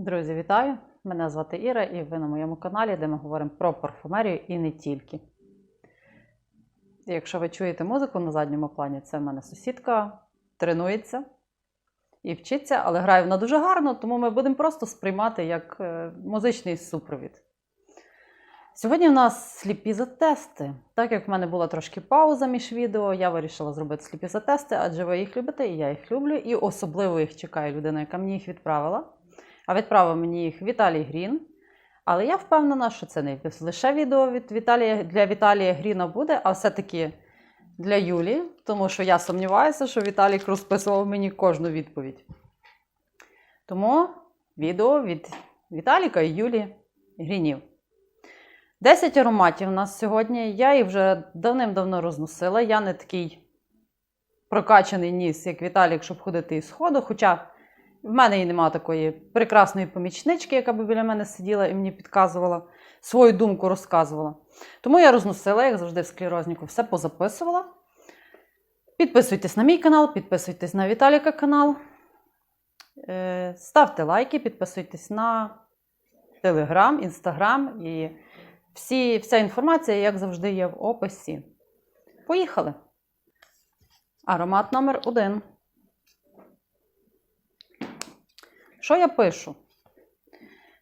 Друзі, вітаю! Мене звати Іра, і ви на моєму каналі, де ми говоримо про парфумерію і не тільки. Якщо ви чуєте музику на задньому плані, це в мене сусідка тренується і вчиться, але грає вона дуже гарно, тому ми будемо просто сприймати як е, музичний супровід. Сьогодні в нас сліпізотести. Так як в мене була трошки пауза між відео, я вирішила зробити сліпізотести, адже ви їх любите, і я їх люблю. І особливо їх чекає людина, яка мені їх відправила. А відправив мені їх Віталій Грін. Але я впевнена, що це не лише відео від Віталія, для Віталія Гріна буде, а все-таки для Юлі, тому що я сумніваюся, що Віталік розписував мені кожну відповідь. Тому відео від Віталіка і Юлі Грінів. 10 ароматів у нас сьогодні. Я їх вже давним-давно розносила. Я не такий прокачаний ніс, як Віталік, щоб ходити із ходу. Хоча в мене і немає такої прекрасної помічнички, яка би біля мене сиділа і мені підказувала, свою думку розказувала. Тому я розносила, як завжди, в склерознику, все позаписувала. Підписуйтесь на мій канал, підписуйтесь на Віталіка канал. Е, Ставте лайки, підписуйтесь на Телеграм, Інстаграм і всі, вся інформація, як завжди, є в описі. Поїхали. Аромат номер один. Що я пишу?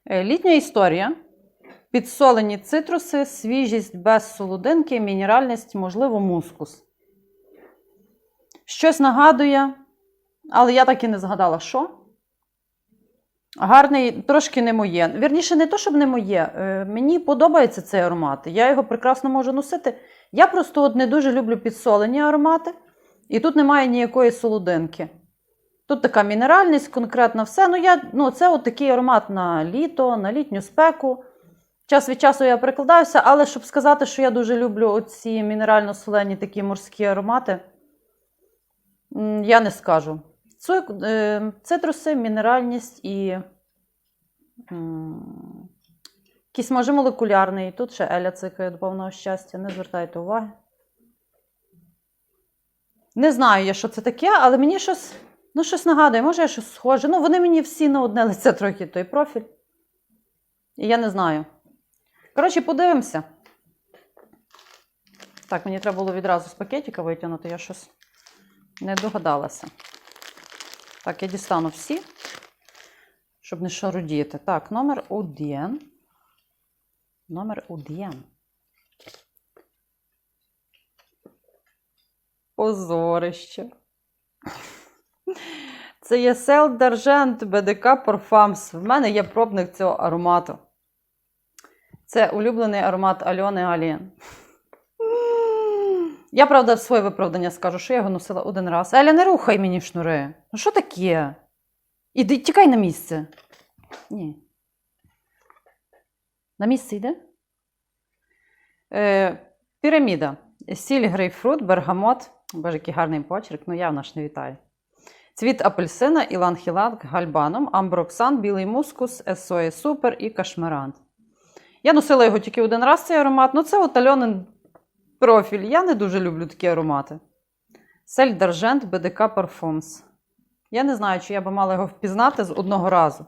Е, Літня історія. Підсолені цитруси, свіжість без солодинки, мінеральність, можливо, мускус. Щось нагадує, але я так і не згадала, що. Гарний, трошки не моє. Вірніше, не то, щоб не моє. Е, Мені подобається цей аромат. Я його прекрасно можу носити. Я просто от не дуже люблю підсолені аромати, і тут немає ніякої солодинки. Тут така мінеральність, конкретно все. Ну, я, ну, це от такий аромат на літо, на літню спеку. Час від часу я прикладаюся, але щоб сказати, що я дуже люблю оці мінерально-солені такі морські аромати, я не скажу. Е, Цитруси, мінеральність і якийсь може молекулярний. Тут ще Еля цикає до повного щастя, не звертайте уваги. Не знаю я, що це таке, але мені щось, ну, щось нагадує, може я щось схоже. Ну, вони мені всі на одне лице трохи той профіль. І я не знаю. Коротше, подивимося. Так, мені треба було відразу з пакетика витягнути, я щось не догадалася. Так, я дістану всі, щоб не шарудіти. Так, номер один. Номер один. Позорище. Це є Сел Даржент БДК Парфамс. В мене є пробник цього аромату. Це улюблений аромат Альони Алін. Я, правда, своє виправдання скажу, що я його носила один раз. Еля, не рухай мені шнури. Ну що таке? Іди, тікай на місце. Ні. На місце йде? Е, піраміда. Сіль, грейпфрут, бергамот. Боже, який гарний почерк, ну явно ж не вітаю. Цвіт апельсина, іланг-іланг, гальбаном, амброксан, білий мускус, есоє супер і кашмерант. Я носила його тільки один раз цей аромат. Ну, це от Альонин профіль. Я не дуже люблю такі аромати. Сель Даржент БДК Парфумс. Я не знаю, чи я би мала його впізнати з одного разу.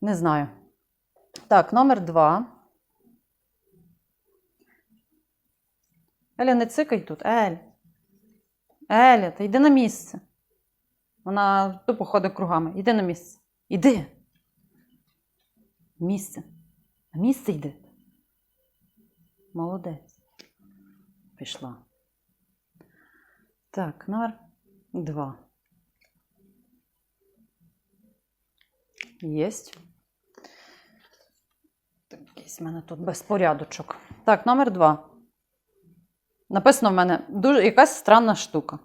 Не знаю. Так, номер два. Еля, не цикай тут. Ель. Еля, та йди на місце. Вона тупо ходить кругами. Йди на місце. Іди. Місце. На місце йди. Молодець. Пішла. Так, номер два. Єсть. Якийсь в мене тут безпорядочок. Так, номер два. Написано в мене дуже якась странна штука.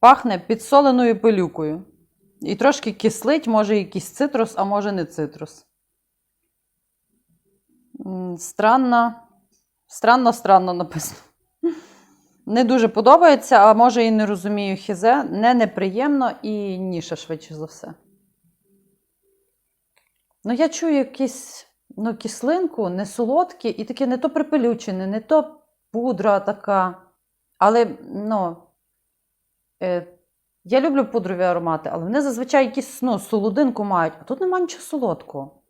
Пахне підсоленою пилюкою. І трошки кислить, може якийсь цитрус, а може не цитрус. Странно, странно, странно написано. Не дуже подобається, а може і не розумію хізе. Не неприємно і ніша, швидше за все. Ну, я чую якісь ну, кислинку, не солодкі, і таке не то припелючене, не то пудра така. Але, ну, Я люблю пудрові аромати, але вони зазвичай якісь ну, солодинку мають, а тут немає нічого солодкого.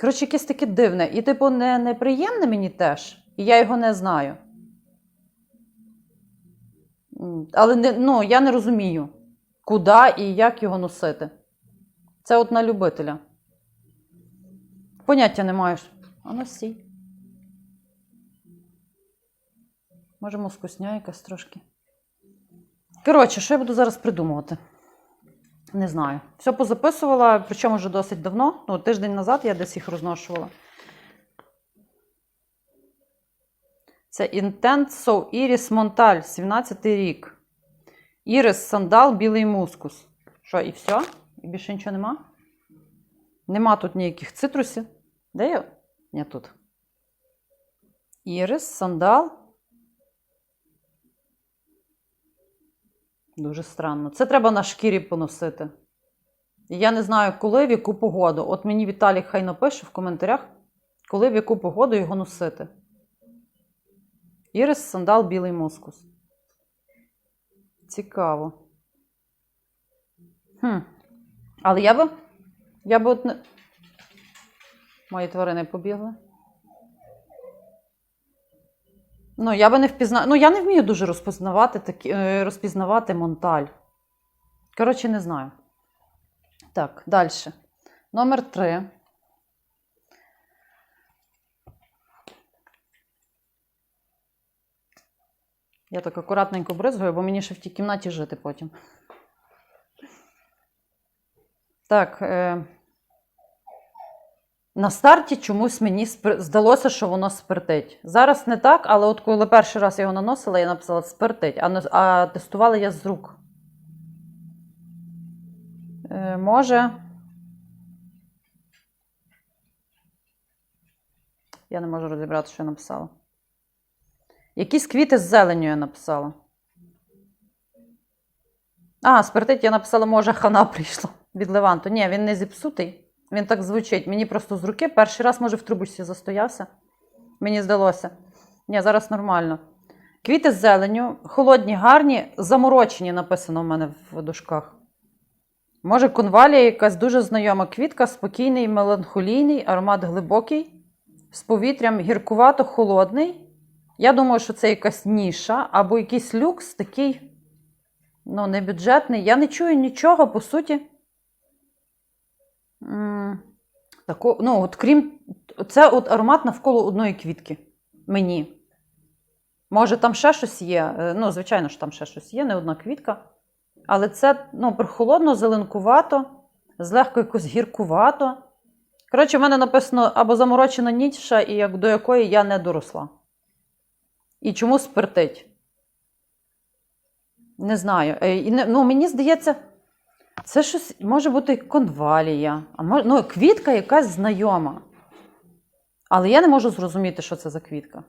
Коротше, якесь таке дивне. І, типу, не, неприємне мені теж, і я його не знаю. Але не, ну, я не розумію, куди і як його носити. Це от на любителя. Поняття не маєш. А носій. Може, мускусня якась трошки. Коротше, що я буду зараз придумувати? Не знаю. Все позаписувала, причому вже досить давно. Ну, тиждень назад я десь їх розношувала. Це Intenso Iris Montal, 17 рік. Ірис, сандал, білий мускус. Що, і все? І більше нічого нема? Нема тут ніяких цитрусів. Де я? Ні, тут. Ірис, сандал. Дуже странно. Це треба на шкірі поносити. Я не знаю, коли в яку погоду. От мені Віталік хай напише в коментарях, коли в яку погоду його носити. Ірис, сандал, білий мускус. Цікаво. Хм. Але я би. Я би от не. Мої тварини побігли. Ну, я би не впізнала. Ну, я не вмію дуже розпізнавати такі... е, розпізнавати монталь. Коротше, не знаю. Так, далі. Номер три. Я так акуратненько бризгаю, бо мені ще в тій кімнаті жити потім. Так. На старті чомусь мені здалося, що воно спиртить. Зараз не так, але от коли перший раз його наносила, я написала спиртить, а, а тестувала я з рук. Е, може. Я не можу розібрати, що я написала. Якісь квіти з зеленю я написала. А, спиртить я написала, може, хана прийшла від Леванту. Ні, він не зіпсутий. Він так звучить. Мені просто з руки. Перший раз, може, в трубочці застоявся. Мені здалося. Ні, зараз нормально. Квіти з зеленю, холодні, гарні, заморочені написано в мене в дужках. Може, конвалія якась дуже знайома квітка, спокійний, меланхолійний, аромат глибокий, з повітрям гіркувато-холодний. Я думаю, що це якась ніша або якийсь люкс такий, ну, небюджетний. Я не чую нічого, по суті. Тако, ну, от крім, це от аромат навколо одної квітки. Мені. Може, там ще щось є. Е, Ну, звичайно ж, там ще щось є, не одна квітка. Але це ну, прохолодно, зеленкувато, злегка якось гіркувато. Коротше, в мене написано або заморочена ніша, і як, до якої я не доросла. І чому спиртить? Не знаю. Е, ну, мені здається, це щось може бути конвалія, а може, ну, квітка якась знайома. Але я не можу зрозуміти, що це за квітка.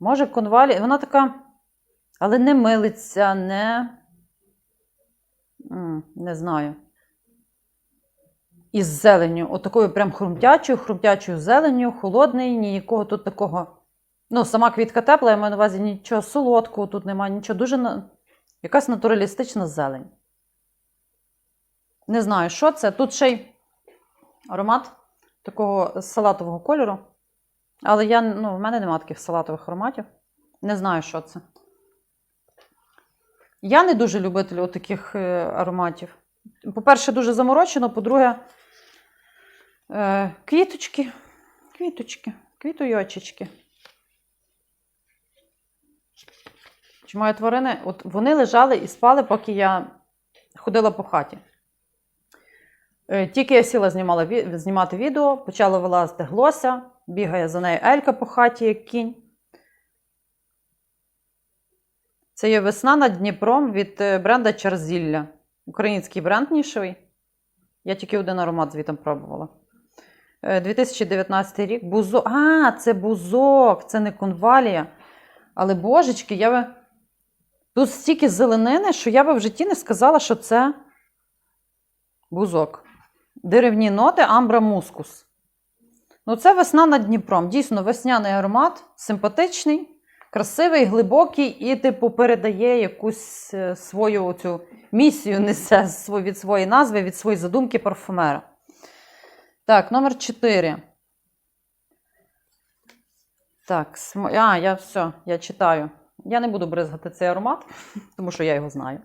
Може, конвалія, вона така, але не милиться, не. Не знаю. Із зеленню, отакою прям хрумтячою, хрумтячою зеленню, холодний, ніякого тут такого. Ну, сама квітка тепла, я маю на увазі нічого солодкого, тут немає, нічого дуже. Якась натуралістична зелень. Не знаю, що це. Тут ще й аромат такого салатового кольору. Але я, ну, в мене немає таких салатових ароматів. Не знаю, що це. Я не дуже любитель таких ароматів. По-перше, дуже заморочено, по-друге, е, квіточки, квіточки, квітойочечки. Чи мої тварини? От вони лежали і спали, поки я ходила по хаті. Е, Тільки я сіла знімала, знімати відео, почала вилазити глося, бігає за нею Елька по хаті, як кінь. Це є весна над Дніпром від е, бренда Чарзілля. Український бренд нішевий. Я тільки один аромат звітом пробувала. Е, 2019 рік. Бузок. А, це бузок, це не конвалія. Але божечки, я би. Тут стільки зеленини, що я би в житті не сказала, що це бузок. Деревні ноти амбра мускус. Ну, це весна над Дніпром. Дійсно, весняний аромат, симпатичний, красивий, глибокий і, типу, передає якусь е, свою цю місію, несе від своєї назви, від своєї задумки парфумера. Так, номер 4. Так, см... а, я все, я читаю. Я не буду бризгати цей аромат, тому що я його знаю.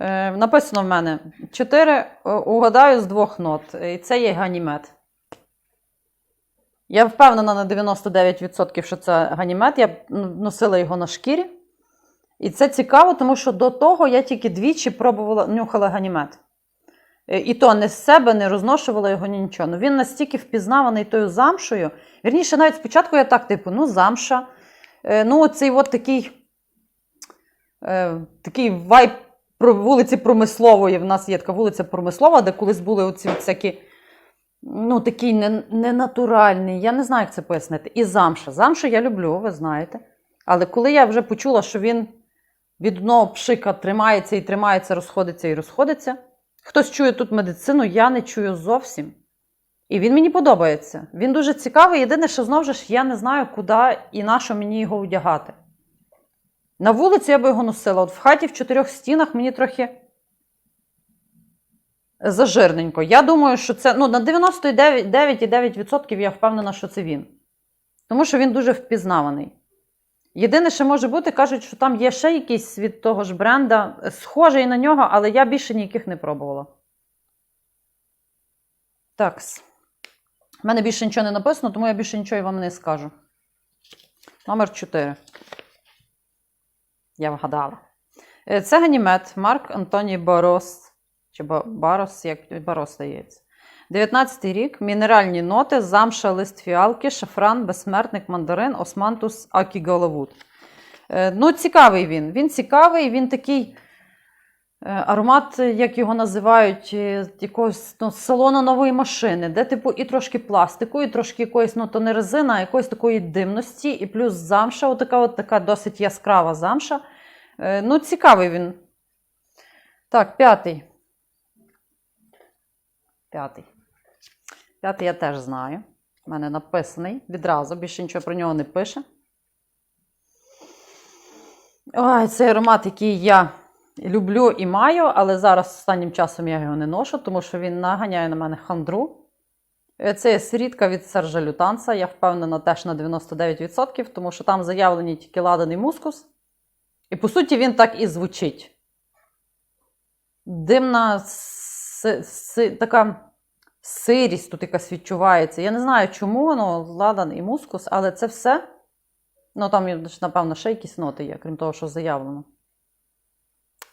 Е, написано в мене 4 угадаю з двох нот. І це є ганімет. Я впевнена на 99%, що це ганімет. Я ну, носила його на шкірі. І це цікаво, тому що до того я тільки двічі пробувала нюхала ганімет. Е, І то не з себе, не розношувала його ні нічого. Ну, він настільки впізнаваний тою замшою. Вірніше, навіть спочатку я так, типу, ну, замша. Е, Ну, оцей от такий, е, такий вайб про вулиці Промислової. В нас є така вулиця Промислова, де колись були оці всякі, ну, такий не- ненатуральний. Я не знаю, як це пояснити. І замша. Замшу я люблю, ви знаєте. Але коли я вже почула, що він від одного пшика тримається і тримається, розходиться і розходиться. Хтось чує тут медицину, я не чую зовсім. І він мені подобається. Він дуже цікавий. Єдине, що знову ж я не знаю, куди і на що мені його одягати. На вулицю я би його носила. От в хаті в чотирьох стінах мені трохи зажирненько. Я думаю, що це ну, на 99,9% я впевнена, що це він. Тому що він дуже впізнаваний. Єдине, що може бути, кажуть, що там є ще якийсь від того ж бренда, е, схожий на нього, але я більше ніяких не пробувала. Так. У мене більше нічого не написано, тому я більше нічого і вам не скажу. Номер 4. Я вгадала. Е, Це ганімет Марк Антоні Барос. Чи Ба- Барос, як Барос здається. 19 рік. Мінеральні ноти, замша, лист фіалки, шафран, безсмертник, мандарин, османтус, акіголовуд. Е, Ну, цікавий він. Він цікавий, він такий аромат, як його називають, е, якогось ну, салону нової машини, де, типу, і трошки пластику, і трошки якоїсь, ну, то не резина, а якоїсь такої димності, і плюс замша, отака, от така досить яскрава замша. Е, Ну, цікавий він. Так, п'ятий. П'ятий. П'ятий я теж знаю. У мене написаний відразу, більше нічого про нього не пише. Ой, цей аромат, який я люблю і маю, але зараз останнім часом я його не ношу, тому що він наганяє на мене хандру. Е, Це срідка від Сержа Лютанца. Я впевнена теж на 99%, тому що там заявлені тільки ладаний мускус. І по суті він так і звучить. Димна си- си- така сирість тут якась відчувається. Я не знаю, чому воно ладан і мускус, але це все. Ну, там, напевно, ще якісь ноти є, крім того, що заявлено.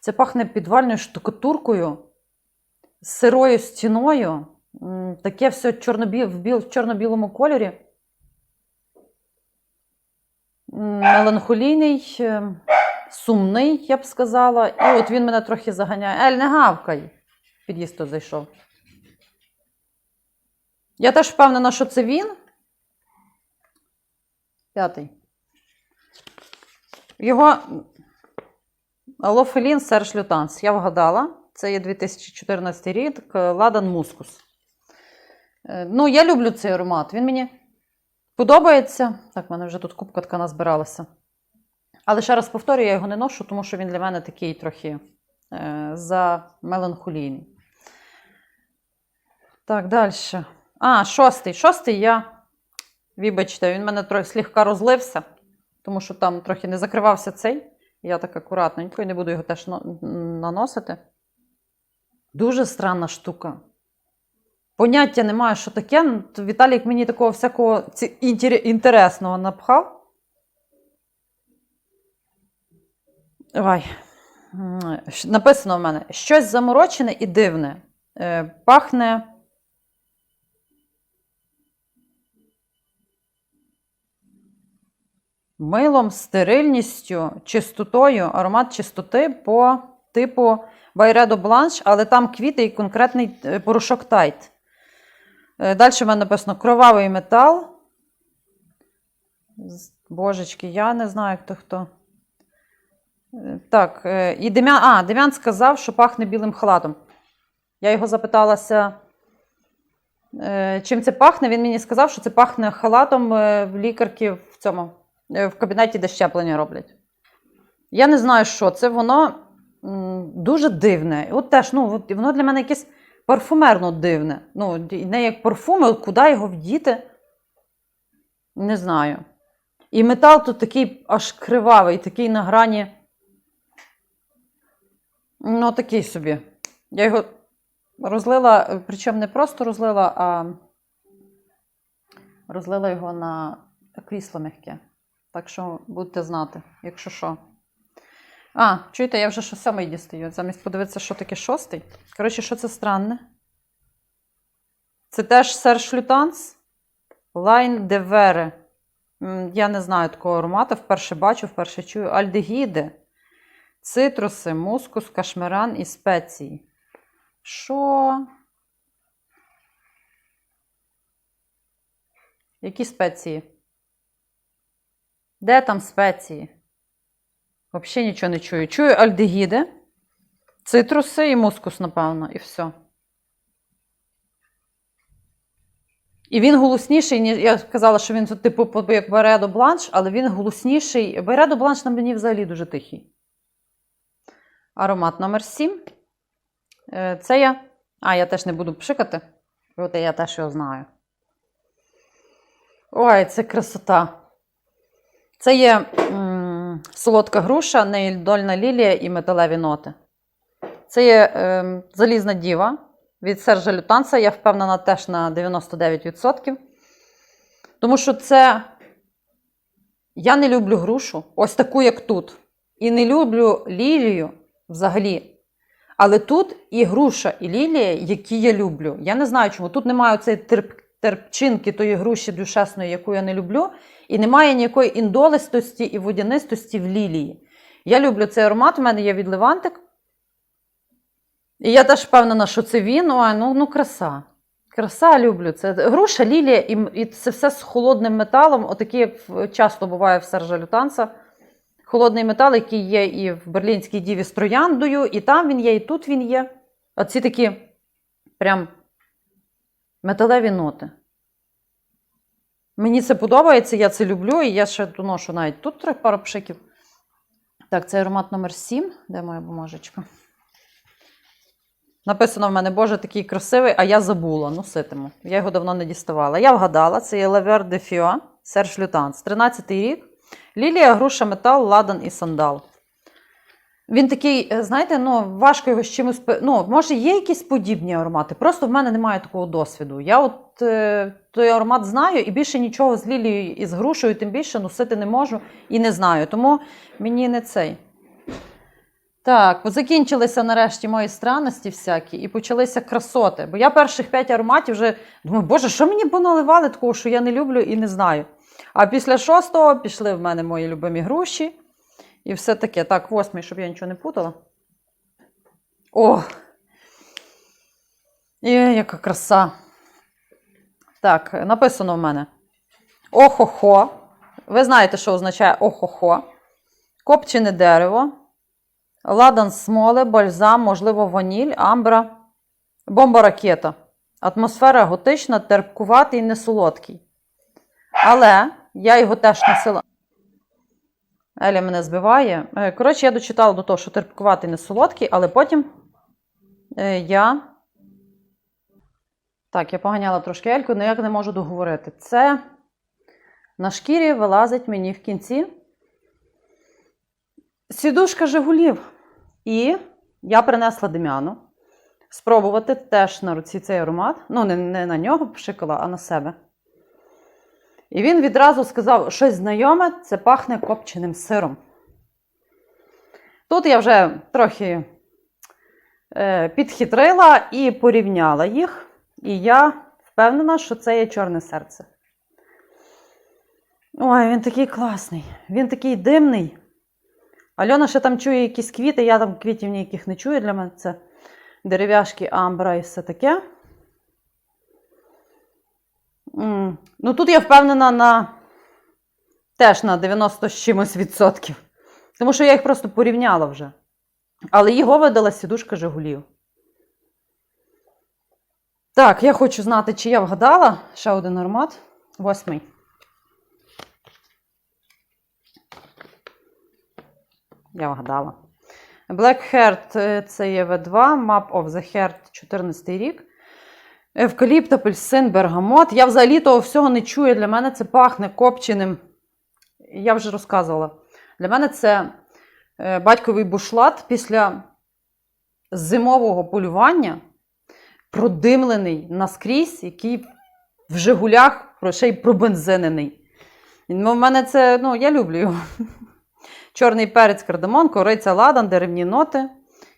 Це пахне підвальною штукатуркою, сирою стіною. Таке все чорнобі... в, біл... в чорно-білому кольорі. Меланхолійний, е, сумний, я б сказала. І от він мене трохи заганяє. Ель, не гавкай. Під'їзд тут зайшов. Я теж впевнена, що це він. П'ятий. Його Лофелін Серж Лютанс. Я вгадала. Це є 2014 рік Ладан Мускус. Е, Ну, я люблю цей аромат. Він мені подобається. Так, в мене вже тут кубка така назбиралася. Але ще раз повторюю, я його не ношу, тому що він для мене такий трохи е, за меланхолійний. Так, далі. А, шостий. Шостий я. Вибачте, він мене трохи слегка розлився, тому що там трохи не закривався цей. Я так акуратненько і не буду його теж наносити. Дуже странна штука. Поняття немає, що таке. Ну, Віталік мені такого всякого інтересного напхав. Щ- Написано в мене: щось заморочене і дивне. Е, Пахне. Милом, стерильністю, чистотою, аромат чистоти по типу Байредо Бланш, але там квіти і конкретний е, порошок тайт. Далі в мене написано кровавий метал. Божечки, я не знаю, хто хто. Е, Так, е, і Дем'ян, а, Дем'ян сказав, що пахне білим халатом. Я його запиталася, Е, Чим це пахне? Він мені сказав, що це пахне халатом е, лікарки в цьому е, в кабінеті, де щеплення роблять. Я не знаю, що це. Воно дуже дивне. От теж, ну, воно для мене якесь парфумерно дивне. Ну, не як парфум, а куди його вдіти? Не знаю. І метал тут такий аж кривавий, такий на грані. Ну, такий собі. Я його розлила, е, причому не просто розлила, а розлила його на крісло м'яке. Так що будете знати, якщо що. А, чуєте, я вже що сьомий дістаю. Замість подивитися, що таке шостий. Коротше, що це странне? Це теж Серж Лютанс. Лайн де Вере. Я не знаю такого аромату. Вперше бачу, вперше чую. Альдегіди, цитруси, мускус, кашмиран і спеції. Що? Які спеції? Де там спеції? Взагалі нічого не чую. Чую альдегіди, цитруси і мускус, напевно, і все. І він голосніший, ніж я казала, що він типу, як Бередо Бланш, але він голосніший. Бередо Бланш на мені взагалі дуже тихий. Аромат номер 7. Це я. А, я теж не буду пшикати. От я теж його знаю. Ой, це красота. Це є м, солодка груша, неїдольна лілія і металеві ноти. Це є ем, залізна діва від Сержа Лютанса. Я впевнена теж на 99%. Тому що це. Я не люблю грушу, ось таку, як тут. І не люблю лілію взагалі. Але тут і груша, і лілія, які я люблю. Я не знаю, чому. Тут немає цієї терп, терпчинки тої груші душесної, яку я не люблю, і немає ніякої індолистості і водянистості в лілії. Я люблю цей аромат, у мене є від Левантик. І я теж впевнена, що це він. Ой, ну, ну краса. Краса люблю. Це груша, лілія, і, і це все з холодним металом. Отакі часто буває в Сержа Лютанса. Холодний метал, який є і в Берлінській діві з трояндою, і там він є, і тут він є. Оці такі прям металеві ноти. Мені це подобається, я це люблю, і я ще доношу навіть тут трохи пару пшиків. Так, це аромат номер 7. Де моя бумажечка? Написано в мене, Боже, такий красивий, а я забула. Носитиму. Я його давно не діставала. Я вгадала, це є Лавер де Фіо, Серж Лютанс. 13-й рік. Лілія, груша, метал, ладан і сандал. Він такий, е, знаєте, ну, важко його з чимось. Ну, може, є якісь подібні аромати. Просто в мене немає такого досвіду. Я от е, той аромат знаю і більше нічого з лілією і з грушею, тим більше носити не можу і не знаю. Тому мені не цей. Так, закінчилися нарешті мої странності всякі і почалися красоти. Бо я перших п'ять ароматів вже думаю, боже, що мені поналивали такого, що я не люблю і не знаю. А після шостого пішли в мене мої любимі груші. І все таке. Так, восьмий, щоб я нічого не путала. О! І яка краса. Так, написано в мене. Охо-хо. Ви знаєте, що означає охо-хо. Копчене дерево. Ладан смоли, бальзам, можливо, ваніль, амбра, бомба ракета. Атмосфера готична, терпкуватий, несолодкий. Але я його теж носила. Еля мене збиває. Е, Коротше, я дочитала до того, що терпкуватий не солодкий, але потім е, я. Так, я поганяла трошки Ельку, але як не можу договорити. Це на шкірі вилазить мені в кінці сідушка Жигулів. І я принесла Дем'яну спробувати теж на руці цей аромат. Ну, не, не на нього пшикала, а на себе. І він відразу сказав, щось знайоме, це пахне копченим сиром. Тут я вже трохи е, підхитрила і порівняла їх. І я впевнена, що це є чорне серце. Ой, він такий класний, він такий димний. Альона ще там чує якісь квіти, я там квітів ніяких не чую для мене. Це дерев'яшки, амбра і все таке. Ну, тут я впевнена на теж на 90 з чимось відсотків. Тому що я їх просто порівняла вже. Але його видала сідушка Жигулів. Так, я хочу знати, чи я вгадала. Ще один аромат. Восьмий. Я вгадала. Black Heart е, це є V2, Map of the Heart 14 рік. Евкаліпт, апельсин, бергамот. Я взагалі того всього не чую. Для мене це пахне копченим. Я вже розказувала. Для мене це е, батьковий бушлат після зимового полювання, продимлений наскрізь, який в Жигулях ще й пробензинений. Він в мене це, ну, я люблю його. Чорний перець, кардамон, кориця, ладан, деревні ноти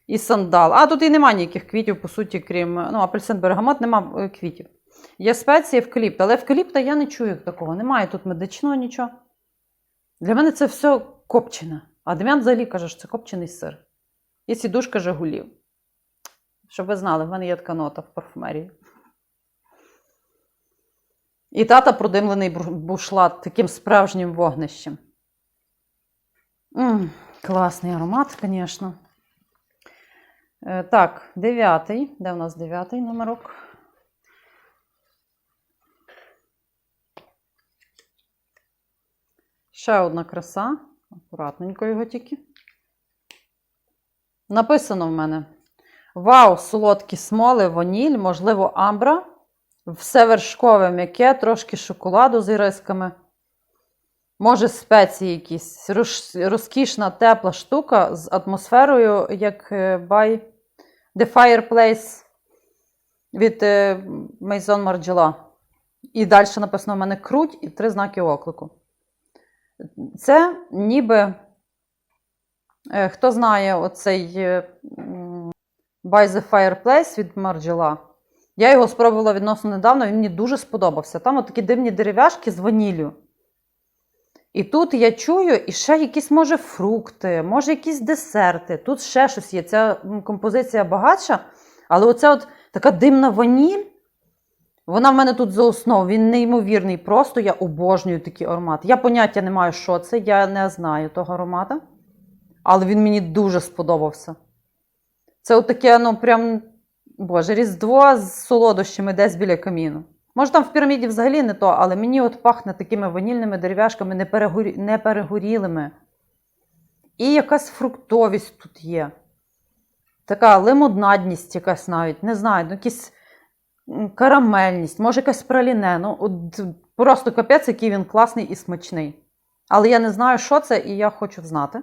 і сандал. А тут і немає ніяких квітів, по суті, крім ну, апельсин бергамот, нема е, квітів. Є спеції евкаліпт, але евкаліпта я не чую такого. Немає тут медичного нічого. Для мене це все копчене. А Дем'ян взагалі каже, що це копчений сир. І сідушка жигулів. Щоб ви знали, в мене є така нота в парфумерії. І тата продимлений бушлат таким справжнім вогнищем. м класний аромат, звісно. Е, так, дев'ятий. Де у нас дев'ятий номерок? Ще одна краса. Акуратненько його тільки. Написано в мене: Вау, солодкі смоли, ваніль, можливо, амбра. Все вершкове м'яке, трошки шоколаду з ірисками. Може, спеції якісь. Розкішна, тепла штука з атмосферою, як е, by The Fireplace від Maison Margiela. І далі написано в мене круть і три знаки оклику. Це ніби, е, хто знає оцей е, By the Fireplace від Margiela. Я його спробувала відносно недавно, він мені дуже сподобався. Там такі дивні дерев'яшки з ваніллю. І тут я чую і ще якісь, може, фрукти, може, якісь десерти. Тут ще щось є. Ця композиція багатша, але оця от така димна ваніль, вона в мене тут за основу, він неймовірний. Просто я обожнюю такий аромат. Я поняття не маю, що це, я не знаю того аромата, але він мені дуже сподобався. Це от таке, ну, прям, боже, різдво з солодощами десь біля каміну. Може, там в піраміді взагалі не то, але мені от пахне такими ванільними дерев'яшками, не, перегорілими. І якась фруктовість тут є. Така лимонадність якась навіть, не знаю, ну, якісь карамельність, може якась праліне. Ну, от, просто капець, який він класний і смачний. Але я не знаю, що це, і я хочу знати.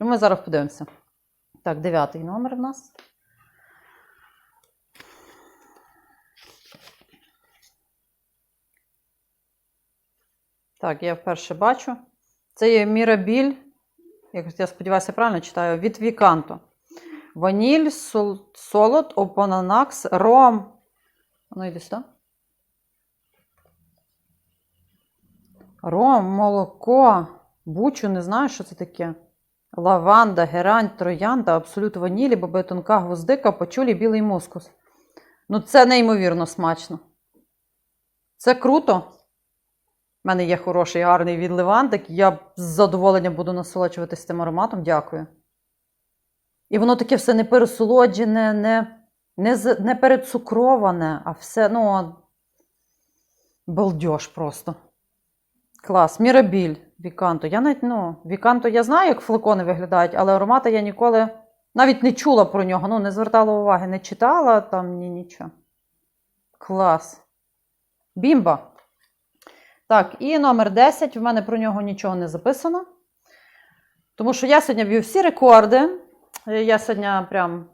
Ну, ми зараз подивимося. Так, дев'ятий номер в нас. Так, я вперше бачу. Це є Мірабіль, я сподіваюся, правильно читаю, від Віканто. Ваніль, сол, солод, опананакс, ром. Ну, йди сюди. Ром, молоко, бучу, не знаю, що це таке. Лаванда, герань, троянда, абсолют ванілі, баби тонка гвоздика, пачулі, білий мускус. Ну, це неймовірно смачно. Це круто. У мене є хороший, гарний від Левантик. Я з задоволенням буду насолоджуватися цим ароматом. Дякую. І воно таке все не пересолоджене, не, не, не перецукроване, а все, ну, балдеж просто. Клас. Мірабіль Віканто. Я навіть, ну, Віканто я знаю, як флакони виглядають, але аромати я ніколи навіть не чула про нього, ну, не звертала уваги, не читала там ні нічого. Клас. Бімба. Так, і номер 10. В мене про нього нічого не записано. Тому що я сьогодні б'ю всі рекорди. Е, Я сьогодні прям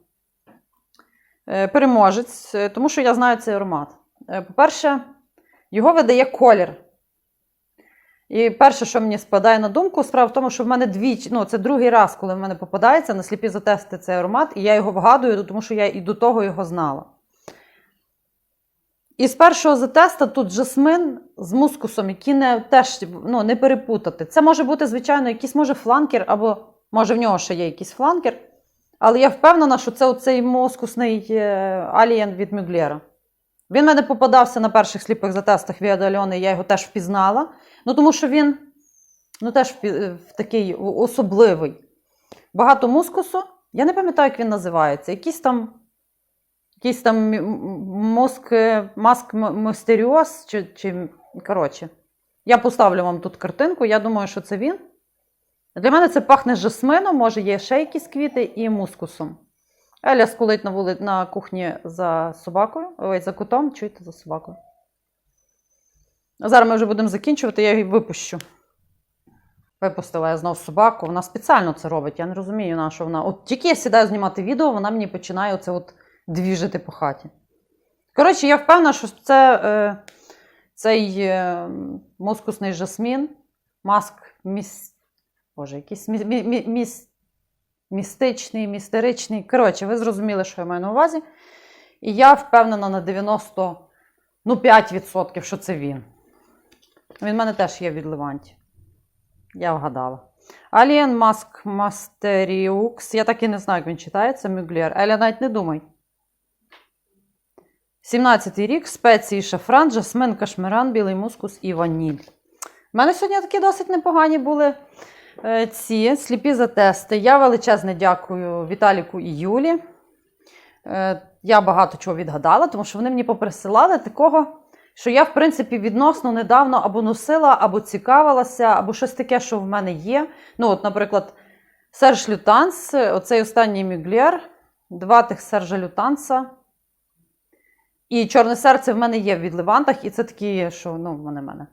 е, переможець, е, тому що я знаю цей аромат. По-перше, його видає колір. І перше, що мені спадає на думку, справа в тому, що в мене двічі, ну це другий раз, коли в мене попадається на сліпі затести цей аромат, і я його вгадую, тому що я і до того його знала. І з першого затеста тут жасмин з мускусом, які не, теж ну, не перепутати. Це може бути, звичайно, якийсь може фланкер, або може в нього ще є якийсь фланкер. Але я впевнена, що це оцей мускусний е, алієн від Мюглєра. Він мене попадався на перших сліпих затестах від я його теж впізнала. Ну, тому що він ну, теж в такий особливий. Багато мускусу. Я не пам'ятаю, як він називається. Якийсь там якийсь там мозк, е, маск мистеріоз, чи, чи коротше. Я поставлю вам тут картинку, я думаю, що це він. Для мене це пахне жасмином, може є ще якісь квіти і мускусом. Еля скулить на, вули... на кухні за собакою, ой, за котом, чуєте за собакою. А зараз ми вже будемо закінчувати, я її випущу. Випустила я знову собаку. Вона спеціально це робить. Я не розумію, на що вона. От тільки я сідаю знімати відео, вона мені починає оце от двіжити по хаті. Коротше, я впевнена, що це е, цей е, мускусний жасмін, маск міс... Боже, якийсь. Мі... Мі... Міс... містичний, містеричний. Коротше, ви зрозуміли, що я маю на увазі. І я впевнена на 90, ну 5%, що це він. Він в мене теж є від Леванті. Я вгадала. Alien Mask Masteriux. Я так і не знаю, як він читається. Мюглєр. Еля, навіть не думай. 17-й рік. Спеції шафран, жасмин, кашмиран, білий мускус і ваніль. У мене сьогодні такі досить непогані були е, ці сліпі затести. Я величезне дякую Віталіку і Юлі. Е, я багато чого відгадала, тому що вони мені поприсилали такого що я, в принципі, відносно недавно або носила, або цікавилася, або щось таке, що в мене є. Ну, от, наприклад, Серж Лютанс, оцей останній Мюглєр, два тих Сержа Лютанса. І Чорне серце в мене є в відливантах, і це такі, що ну, вони в мене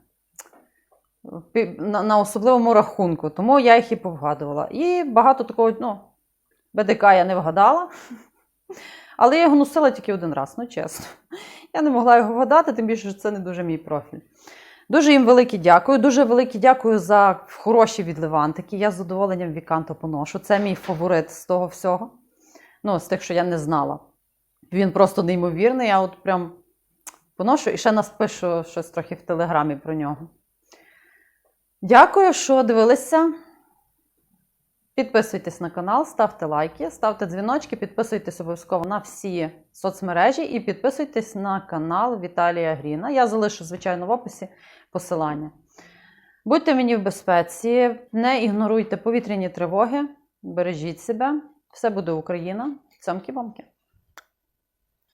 на, на особливому рахунку. Тому я їх і повгадувала. І багато такого, ну, БДК я не вгадала. Але я його носила тільки один раз, ну чесно. Я не могла його вгадати, тим більше, що це не дуже мій профіль. Дуже їм велике дякую. Дуже велике дякую за хороші відливантики. Я з задоволенням Віканто поношу. Це мій фаворит з того всього. Ну, з тих, що я не знала. Він просто неймовірний. Я от прям поношу і ще нас пишу щось трохи в телеграмі про нього. Дякую, що дивилися. Підписуйтесь на канал, ставте лайки, ставте дзвіночки, підписуйтесь обов'язково на всі соцмережі і підписуйтесь на канал Віталія Гріна. Я залишу, звичайно, в описі посилання. Будьте мені в безпеці, не ігноруйте повітряні тривоги, бережіть себе. Все буде Україна. Цьомки-бомки.